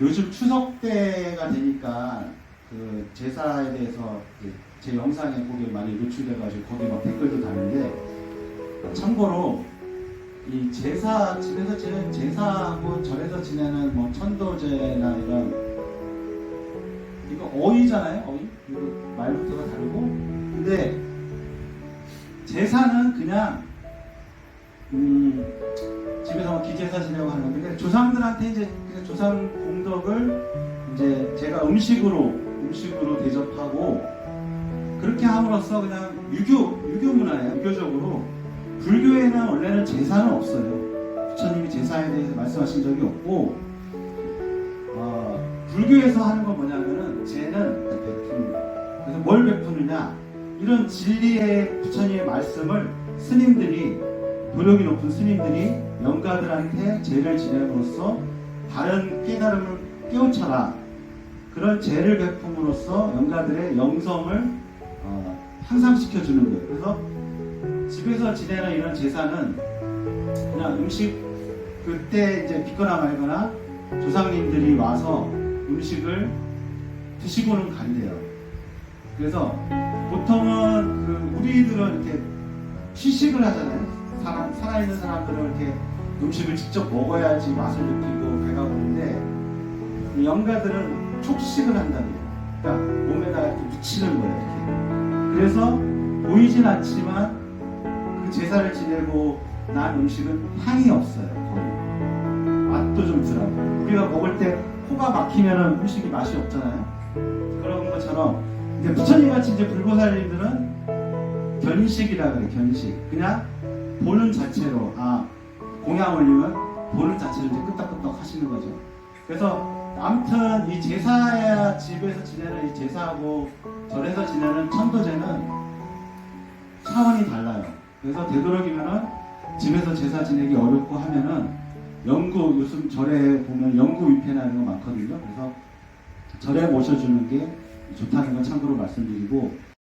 요즘 추석 때가 되니까 그 제사에 대해서 제 영상에 거기에 많이 노출돼가지고 거기 막 댓글도 다는데 참고로 이 제사 집에서 지내는 제사하고 절에서 지내는 뭐 천도제나 이런 이거 어이잖아요 어이 이거 말부터가 다르고. 근데 제사는 그냥 음 제사 지내고 하는 건데 조상들한테 이제 그냥 조상 공덕을 이제 제가 음식으로 음식으로 대접하고 그렇게 함으로써 그냥 유교 유교 문화예요 유교적으로. 불교에는 원래는 제사는 없어요. 부처님이 제사에 대해서 말씀하신 적이 없고 어, 불교에서 하는 건 뭐냐면은 제는 베푼 그래서 뭘 베푸느냐? 이런 진리의 부처님의 말씀을 스님들이 도력이 높은 스님들이 영가들한테 죄를 지냄으로써 바른 깨달음을 깨우쳐라 그런 죄를 베품으로써 영가들의 영성을 어, 향상시켜 주는 거예요. 그래서 집에서 지내는 이런 제사는 그냥 음식 그때 이제 빚거나 말거나 조상님들이 와서 음식을 드시고는 간대요. 그래서 보통은 그 우리들은 이렇게 시식을 하잖아요. 살아, 살아있는 사람들은 이렇게 음식을 직접 먹어야지 맛을 느끼고 배가 부른데 이 영가들은 촉식을 한다고요. 그러니까 몸에다가 이렇게 묻히는 거예요. 이렇게. 그래서 보이진 않지만 그 제사를 지내고 난 음식은 향이 없어요. 거의. 맛도 좀 덜하고. 우리가 먹을 때 코가 막히면 음식이 맛이 없잖아요. 그런 것처럼 이제 부처님 같이 이제 불보살님들은 견식이라 그래 견식. 그냥 보는 자체로 아 공양 올리면 보는 자체로 이제 끄떡끄떡 하시는 거죠. 그래서 아무튼 이 제사야 집에서 지내는 이 제사하고 절에서 지내는 천도제는 차원이 달라요. 그래서 되도록이면은 집에서 제사 지내기 어렵고 하면은 영구 요즘 절에 보면 영구 위패나 이런 거 많거든요. 그래서 절에 모셔주는 게 좋다는 건 참고로 말씀드리고